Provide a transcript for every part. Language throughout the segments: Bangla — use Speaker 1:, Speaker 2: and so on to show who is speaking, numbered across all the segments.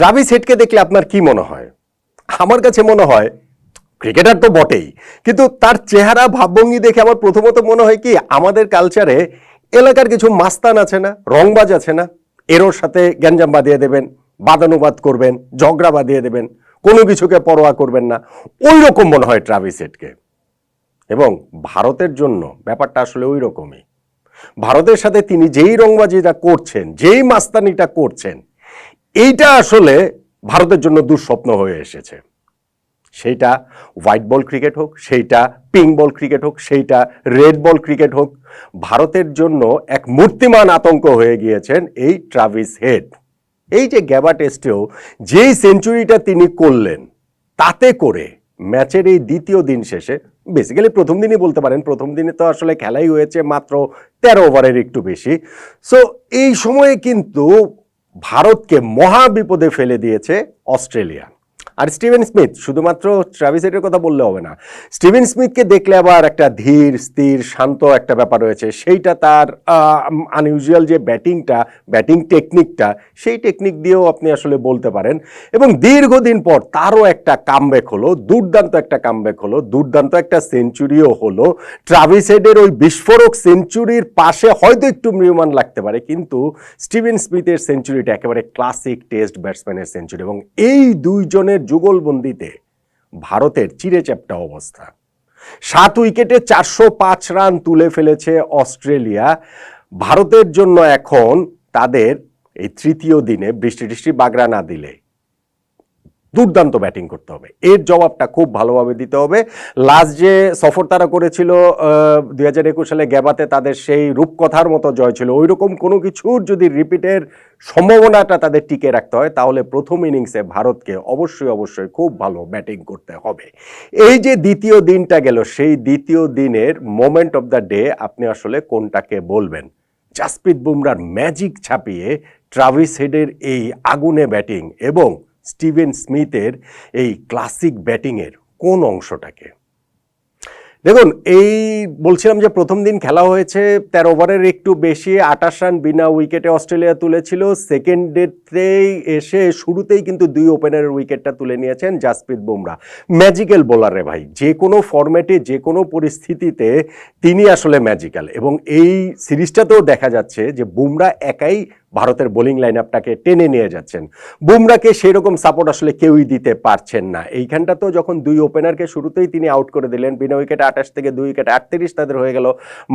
Speaker 1: ট্রাভিস হেডকে দেখলে আপনার কি মনে হয়? আমার কাছে মনে হয়, ক্রিকেটার তো বটেই, কিন্তু তার চেহারা ভাবভঙ্গি দেখে আমার প্রথমত মনে হয় কি, আমাদের কালচারে এলাকার কিছু মাস্তান আছে না, রংবাজ আছে না, এরোর সাথে গ্যাঞ্জাম বাঁধিয়ে দেবেন, বাদানুবাদ করবেন, ঝগড়া বাঁধিয়ে দেবেন, কোনো কিছুকে পরোয়া করবেন না ওই রকম মনে হয় ট্রাভিস হেডকে। এবং ভারতের জন্য ব্যাপারটা আসলে ওই রকমই ভারতের সাথে তিনি যেই রংবাজিটা করছেন, যেই মাস্তানিটা করছেন এইটা আসলে ভারতের জন্য দুঃস্বপ্ন হয়ে এসেছে। সেইটা হোয়াইট বল ক্রিকেট হোক, সেইটা পিঙ্ক বল ক্রিকেট হোক, সেইটা রেড বল ক্রিকেট হোক, ভারতের জন্য এক মূর্তিমান আতঙ্ক হয়ে গিয়েছেন এই ট্রাভিস হেড এই যে গ্যাবা টেস্টেও যেই সেঞ্চুরিটা তিনি করলেন, তাতে করে ম্যাচের এই দ্বিতীয় দিন শেষে বেসিক্যালি প্রথম দিনই বলতে পারেন, প্রথম দিনে তো আসলে খেলাই হয়েছে মাত্র তেরো ওভারের একটু বেশি। সো এই সময়ে কিন্তু ভারতকে মহা বিপদে ফেলে দিয়েছে অস্ট্রেলিয়া। আর স্টিভেন স্মিথ, শুধুমাত্র ট্রাভিস হেডের কথা বললে হবে না। স্টিভেন স্মিথকে দেখলে আবার একটা ধীর, স্থির, শান্ত একটা ব্যাপার রয়েছে। সেইটা তার আনইউজুয়াল যে ব্যাটিংটা, ব্যাটিং টেকনিকটা, সেই টেকনিক দিয়েও আপনি আসলে বলতে পারেন। এবং দীর্ঘদিন পর তারও একটা কামব্যাক হলো, দুর্দান্ত একটা কামব্যাক হলো, দুর্দান্ত একটা সেঞ্চুরিও হলো। ট্রাভিস হেডের ওই বিস্ফোরক সেঞ্চুরির পাশে হয়তো একটু মৃয়মান লাগতে পারে, কিন্তু স্টিভেন স্মিথের সেঞ্চুরিটা একেবারে ক্লাসিক টেস্ট ব্যাটসম্যানের সেঞ্চুরি। এবং এই দুইজনের যুগলবন্দিতে ভারতের চিরে চ্যাপটা অবস্থা। সাত উইকেটে চারশো পাঁচ রান তুলে ফেলেছে অস্ট্রেলিয়া। ভারতের জন্য এখন তাদের এই তৃতীয় দিনে বৃষ্টি টিষ্টি বাগড়া না দিলে দুর্দান্ত ব্যাটিং করতে হবে। এর জবাবটা খুব ভালোভাবে দিতে হবে। লাস্ট যে সফর তারা করেছিল দুই হাজার একুশ সালে গ্যাবাতে তাদের সেই রূপকথার মতো জয় ছিল। ওই রকম কোনো কিছুর যদি রিপিটের সম্ভাবনাটা তাদের টিকে রাখতে হয়, তাহলে প্রথম ইনিংসে ভারতকে অবশ্যই অবশ্যই খুব ভালো ব্যাটিং করতে হবে। এই যে দ্বিতীয় দিনটা গেল, সেই দ্বিতীয় দিনের মোমেন্ট অফ দ্য ডে আপনি আসলে কোনটাকে বলবেন? জাসপ্রীত বুমরার ম্যাজিক ছাপিয়ে ট্রাভিস হেডের এই আগুনে ব্যাটিং এবং স্টিভেন স্মিথের এই ক্লাসিক ব্যাটিংয়ের কোন অংশটাকে? দেখুন, এই বলছিলাম যে প্রথম দিন খেলা হয়েছে, তেরো ওভারের একটু বেশি, আঠাশ রান বিনা উইকেটে অস্ট্রেলিয়া তুলেছিল। সেকেন্ড ডেতেই এসে শুরুতেই কিন্তু দুই ওপেনারের উইকেটটা তুলে নিয়েছেন জাসপ্রীত বুমরা। ম্যাজিক্যাল বোলার ভাই, যে কোনো ফরম্যাটে, যে কোনো পরিস্থিতিতে তিনি আসলে ম্যাজিক্যাল। এবং এই সিরিজটাতেও দেখা যাচ্ছে যে বুমরা একাই ভারতের বোলিং লাইন আপটাকে টেনে নিয়ে যাচ্ছেন। বুমরাকে সেই রকম সাপোর্ট আসলে কেউই দিতে পারছেন না। এইখানটা তো যখন দুই ওপেনারকে শুরুতেই তিনি আউট করে দিলেন, বিনা উইকেটে আঠাশ থেকে দুই উইকেট আটত্রিশ তাদের হয়ে গেল।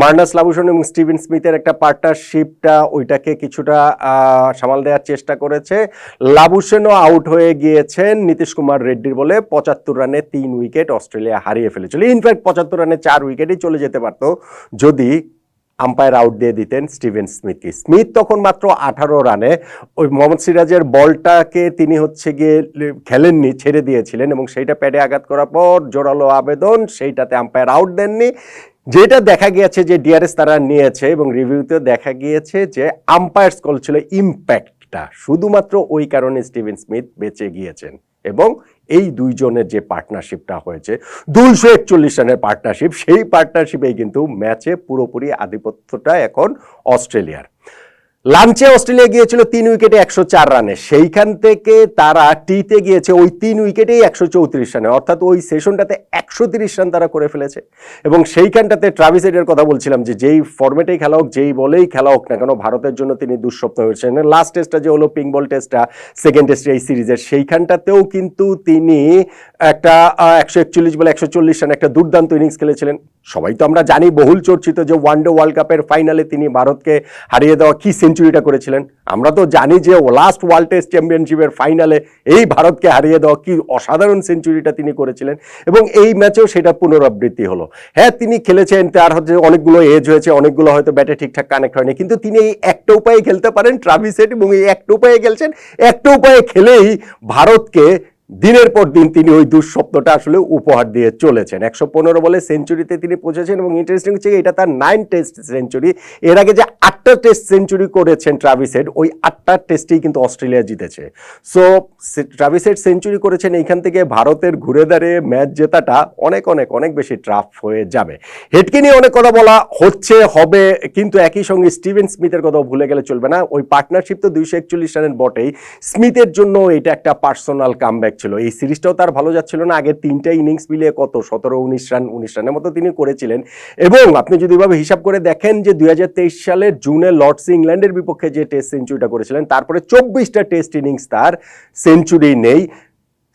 Speaker 1: মার্নাস লাবুসন এবং স্টিভেন স্মিথের একটা পার্টনারশিপটা ওইটাকে কিছুটা সামাল দেওয়ার চেষ্টা করেছে। লাবুসেনও আউট হয়ে গিয়েছেন নীতিশ কুমার রেড্ডির বলে। পঁচাত্তর রানে তিন উইকেট অস্ট্রেলিয়া হারিয়ে ফেলেছিল। ইনফ্যাক্ট পঁচাত্তর রানে চার উইকেটই চলে যেতে পারতো। যদি আম্পায়ার আউট দিয়ে দিতেন স্টিভেন স্মিথকে। স্মিথ তখন মাত্র আঠারো রানে ওই মোহাম্মদ সিরাজের বলটাকে তিনি হচ্ছে গিয়ে খেলেননি, ছেড়ে দিয়েছিলেন এবং সেইটা প্যাডে আঘাত করার পর জোরালো আবেদন, সেইটাতে আম্পায়ার আউট দেননি। যেটা দেখা গিয়েছে যে ডিআরএস তারা নিয়েছে এবং রিভিউতে দেখা গিয়েছে যে আম্পায়ার্স কল ছিল ইম্প্যাক্টটা শুধুমাত্র ওই কারণে স্টিভেন স্মিথ বেঁচে গিয়েছেন এবং এই দুইজনের যে পার্টনারশিপটা হয়েছে, দুইশো একচল্লিশ রানের পার্টনারশিপ, সেই পার্টনারশিপেই কিন্তু ম্যাচে পুরোপুরি আধিপত্যটা এখন অস্ট্রেলিয়ার। লাঞ্চে অস্ট্রেলিয়া গিয়েছিল তিন উইকেটে একশো চার রানে। সেইখান থেকে তারা টিতে গিয়েছে ওই তিন উইকেটেই একশো চৌত্রিশ রানে। অর্থাৎ ওই সেশনটাতে একশো তিরিশ রান তারা করে ফেলেছে। এবং সেইখানটাতে ট্রাভিস হেডের কথা বলছিলাম যে যেই ফর্মেটেই খেলা হোক, যেই বলেই খেলা হোক না কেন, ভারতের জন্য তিনি দুঃস্বপ্ন হয়েছেন। লাস্ট টেস্টটা যে হলো পিঙ্ক বল টেস্টটা সেকেন্ড টেস্টে এই সিরিজের। সেইখানটাতেও কিন্তু তিনি একটা একশো একচল্লিশ বলে একশো চল্লিশ রান একটা দুর্দান্ত ইনিংস খেলেছিলেন। সবাই তো আমরা জানি বহুল চর্চিত যে ওয়ানডে ওয়ার্ল্ড কাপের ফাইনালে তিনি ভারতকে হারিয়ে দেওয়া কি সেঞ্চুরিটা করেছিলেন। আমরা তো জানি যে লাস্ট ওয়ার্ল্ড টেস্ট চ্যাম্পিয়নশিপের ফাইনালে এই ভারতকে হারিয়ে দেওয়া কি অসাধারণ সেঞ্চুরিটা তিনি করেছিলেন এবং এই ম্যাচেও সেটা পুনরাবৃত্তি হলো। হ্যাঁ তিনি খেলেছেন, তার হচ্ছে অনেকগুলো এজ হয়েছে, অনেকগুলো হয়তো ব্যাটে ঠিকঠাক কানেক্ট হয়নি, কিন্তু তিনি এই একটা উপায়ে খেলতে পারেন ট্রাভিস হেড এবং এই একটা উপায়ে খেলছেন, একটা উপায়ে খেলেই ভারতকে দিনের পর দিন তিনি ওই দুঃস্বপ্নটা আসলে উপহার দিয়ে চলেছেন। একশো পনেরো বলে সেঞ্চুরিতে তিনি পৌঁছেছেন এবং ইন্টারেস্টিং হচ্ছে এটা তার নাইন টেস্ট সেঞ্চুরি এর আগে যে আটটা টেস্ট সেঞ্চুরি করেছেন ট্রাভিসেড, ওই আটটা টেস্টেই কিন্তু অস্ট্রেলিয়া জিতেছে। সো ট্রাভিসেড সেঞ্চুরি করেছেন, এইখান থেকে ভারতের ঘুরে দাঁড়িয়ে ম্যাচ জেতাটা অনেক অনেক অনেক বেশি ট্রাফ হয়ে যাবে। হেডকে নিয়ে অনেক কথা বলা হচ্ছে, হবে, কিন্তু একই সঙ্গে স্টিভেন স্মিথের কথাও ভুলে গেলে চলবে না। ওই পার্টনারশিপ তো দুইশো একচল্লিশ রানের বটেই। স্মিথের জন্য এটা একটা পার্সোনাল কামব্যাক ছিল এই সিরিজটাও তার ভালো যাচ্ছিল না। আগে তিনটা ইনিংস মিলিয়ে কত? সতেরো, উনিশ রান, উনিশ রানের মতো তিনি করেছিলেন। এবং আপনি যদি এভাবে হিসাব করে দেখেন যে দুই হাজার তেইশ সালের জুনে লর্ডস ইংল্যান্ডের বিপক্ষে যে টেস্ট সেঞ্চুরিটা করেছিলেন, তারপরে চব্বিশটা টেস্ট ইনিংস তার সেঞ্চুরি নেই।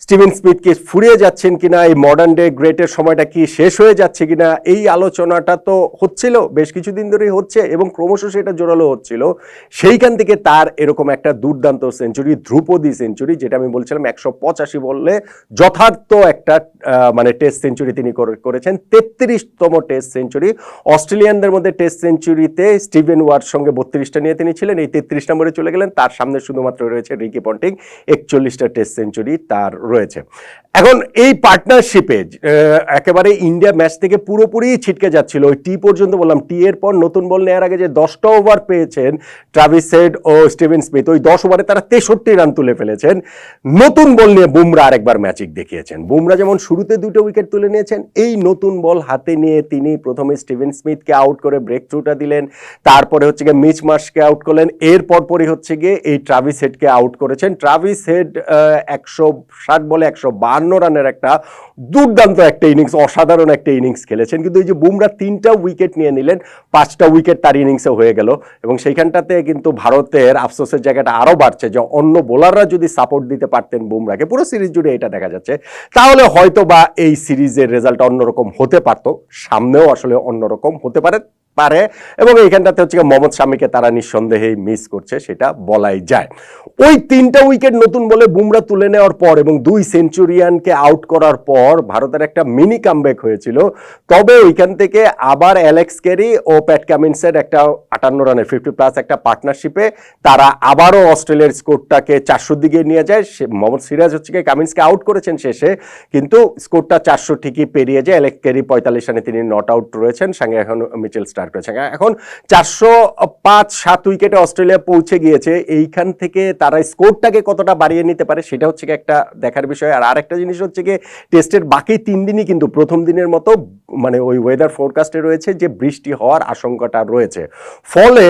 Speaker 1: স্টিভেন স্মিথকে ফুরিয়ে যাচ্ছেন কিনা, এই মডার্ন ডে গ্রেটের সময়টা কি শেষ হয়ে যাচ্ছে কিনা, এই আলোচনাটা তো হচ্ছিল, বেশ কিছুদিন ধরেই হচ্ছে এবং ক্রমশ সেটা জোরালো হচ্ছিল। সেইখান থেকে তার এরকম একটা দুর্দান্ত সেঞ্চুরি ধ্রুপদী সেঞ্চুরি যেটা আমি বলছিলাম একশো পঁচাশি বললে যথার্থ একটা মানে টেস্ট সেঞ্চুরি তিনি করে- করেছেন। তেত্রিশতম টেস্ট সেঞ্চুরি অস্ট্রেলিয়ানদের মধ্যে টেস্ট সেঞ্চুরিতে স্টিভেন ওয়ার্ড সঙ্গে বত্রিশটা নিয়ে তিনি ছিলেন। এই তেত্রিশ নম্বরে চলে গেলেন, তার সামনে শুধুমাত্র রয়েছে রিকি পন্টিং। একচল্লিশটা টেস্ট সেঞ্চুরি তার রয়েছে। এখন এই পার্টনারশিপে একেবারে ইন্ডিয়া ম্যাচ থেকে পুরোপুরি ছিটকে যাচ্ছিল। ওই টি পর্যন্ত বললাম টি এর পর নতুন বল নেওয়ার আগে যে দশটা ওভার পেয়েছেন ট্রাভিস হেড ও স্টিভেন স্মিথ ওই দশ ওভারে তারা তেষট্টি রান তুলে ফেলেছেন। নতুন বল নিয়ে বুমরা আরেকবার ম্যাজিক দেখিয়েছেন। বুমরা যেমন শুরুতে দুটো উইকেট তুলে নিয়েছেন, এই নতুন বল হাতে নিয়ে তিনি প্রথমে স্টিভেন স্মিথকে আউট করে ব্রেক থ্রুটা দিলেন, তারপরে হচ্ছে গিয়ে মিচ মার্শকে আউট করলেন এরপর পরই হচ্ছে গিয়ে এই ট্রাভিস হেডকে আউট করেছেন। ট্রাভিস হেড একশো ষাট বলে একশো বাহান্ন রানের একটা দুর্দান্ত একটা ইনিংস, অসাধারণ একটা ইনিংস খেলেছেন। কিন্তু এই যে বুমরা তিনটা উইকেট নিয়ে নিলেন, পাঁচটা উইকেট তার ইনিংসে হয়ে গেল এবং সেইখানটাতে কিন্তু ভারতের আফসোসের জায়গাটা আরও বাড়ছে যে অন্য বোলাররা যদি সাপোর্ট দিতে পারতেন বুমরাকে, পুরো সিরিজ জুড়ে এটা দেখা যাচ্ছে। তাহলে হয়তো বা এই সিরিজের রেজাল্ট অন্যরকম হতে পারতো, সামনেও আসলে অন্যরকম হতে পারে। পারে এবং এইখানটাতে হচ্ছে মোহাম্মদ শামিকে তারা নিঃসন্দেহেই মিস করছে, সেটা বলাই যায়। ওই তিনটা উইকেট নতুন বলে বুমরা তুলে নেওয়ার পর এবং দুই সেঞ্চুরিয়ানকে আউট করার পর ভারতের একটা মিনি কামব্যাক হয়েছিল। তবে ওইখান থেকে আবার অ্যালেক্স ক্যারি ও প্যাট কামিন্সের একটা আটান্ন রানের ফিফটি প্লাস একটা পার্টনারশিপে তারা আবারও অস্ট্রেলিয়ার স্কোরটাকে চারশোর দিকে নিয়ে যায়। সে মোহাম্মদ সিরাজ হচ্ছে গিয়ে কামিন্সকে আউট করেছেন শেষে, কিন্তু স্কোরটা চারশো ঠিকই পেরিয়ে যায়। অ্যালেক্স ক্যারি পঁয়তাল্লিশ রানে তিনি নট আউট রয়েছেন। সঙ্গে এখন মিচেল স্টার করেছেন এখন চারশো পাঁচ সাত উইকেটে অস্ট্রেলিয়া পৌঁছে গিয়েছে। এইখান থেকে তারা স্কোরটাকে কতটা বাড়িয়ে নিতে পারে সেটা হচ্ছে গিয়ে একটা দেখার বিষয়। আর আরেকটা জিনিস হচ্ছে গিয়ে টেস্টের বাকি তিন দিনই কিন্তু প্রথম দিনের মতো মানে ওই ওয়েদার ফোরকাস্টে রয়েছে যে বৃষ্টি হওয়ার আশঙ্কাটা রয়েছে। ফলে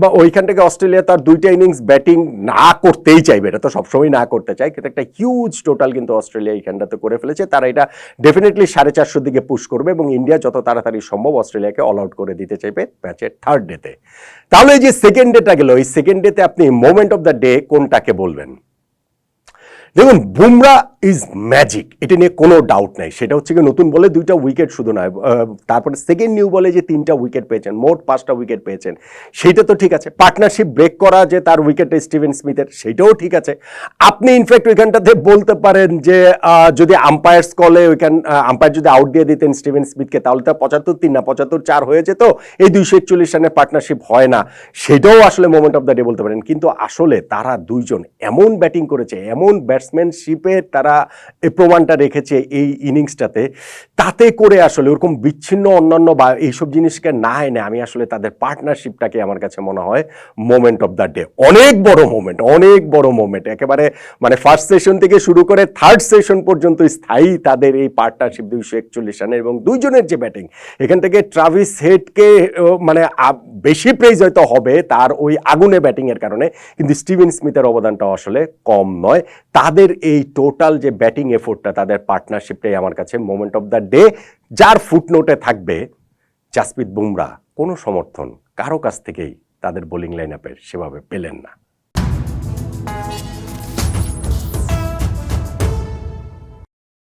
Speaker 1: বা ওইখান থেকে অস্ট্রেলিয়া তার দুইটা ইনিংস ব্যাটিং না করতেই চাইবে। এটা তো সবসময় না করতে চায়। কিন্তু একটা হিউজ টোটাল কিন্তু অস্ট্রেলিয়া এইখানটাতে করে ফেলেছে। তারা এটা ডেফিনেটলি সাড়ে চারশোর দিকে পুশ করবে এবং ইন্ডিয়া যত তাড়াতাড়ি সম্ভব অস্ট্রেলিয়াকে অল আউট করে দিতে চাইবে ম্যাচের থার্ড ডেতে তাহলে যে সেকেন্ড ডেটা গেল ওই সেকেন্ড ডেতে আপনি মোমেন্ট অফ দ্য ডে কোনটাকে বলবেন? দেখুন, বুমরা ইজ ম্যাজিক এটা নিয়ে কোনো ডাউট নাই। সেটা হচ্ছে কি নতুন বলে দুইটা উইকেট শুধু নয় তারপরে সেকেন্ড নিউ বলে যে তিনটা উইকেট পেয়েছেন, মোট পাঁচটা উইকেট পেয়েছেন সেইটা তো ঠিক আছে। পার্টনারশিপ ব্রেক করা যে তার উইকেট স্টিভেন স্মিথের সেইটাও ঠিক আছে। আপনি ইনফ্যাক্ট ওইখানটাতে বলতে পারেন যে যদি আম্পায়ার্স কলে ওইখান আম্পায়ার যদি আউট দিয়ে দিতেন স্টিভেন স্মিথকে তাহলে তো পঁচাত্তর তিন না, পঁচাত্তর চার হয়ে যেত। এই দুইশো একচল্লিশ রানের পার্টনারশিপ হয় না। সেটাও আসলে মোমেন্ট অফ দ্য ডে বলতে পারেন। কিন্তু আসলে তারা দুইজন এমন ব্যাটিং করেছে, এমন ব্যাটসম্যানশিপে তারা এই প্রমাণটা রেখেছে এই ইনিংসটাতে তাতে করে আসলে ওরকম বিচ্ছিন্ন অন্যান্য বা এইসব জিনিসকে না এনে আমি আসলে তাদের পার্টনারশিপটাকে আমার কাছে মনে হয় মোমেন্ট অফ দ্য ডে অনেক বড় মোমেন্ট অনেক বড় মোমেন্ট একেবারে মানে ফার্স্ট সেশন থেকে শুরু করে থার্ড সেশন পর্যন্ত স্থায়ী তাদের এই পার্টনারশিপ দুইশো একচল্লিশ রানের এবং দুইজনের যে ব্যাটিং এখান থেকে ট্রাভিস হেডকে মানে বেশি প্রেজ হয়তো হবে তার ওই আগুনে ব্যাটিংয়ের কারণে, কিন্তু স্টিভেন স্মিথের অবদানটাও আসলে কম নয়। তাদের এই টোটাল যে ব্যাটিং এফোর্টটা তাদের পার্টনারশিপটাই আমার কাছে মোমেন্ট অফ দ্য ডে যার ফুটনোটে থাকবে জাসপ্রীত বুমরা। কোনো সমর্থন কারও কাছ থেকেই তাদের বোলিং লাইন আপের সেভাবে পেলেন না।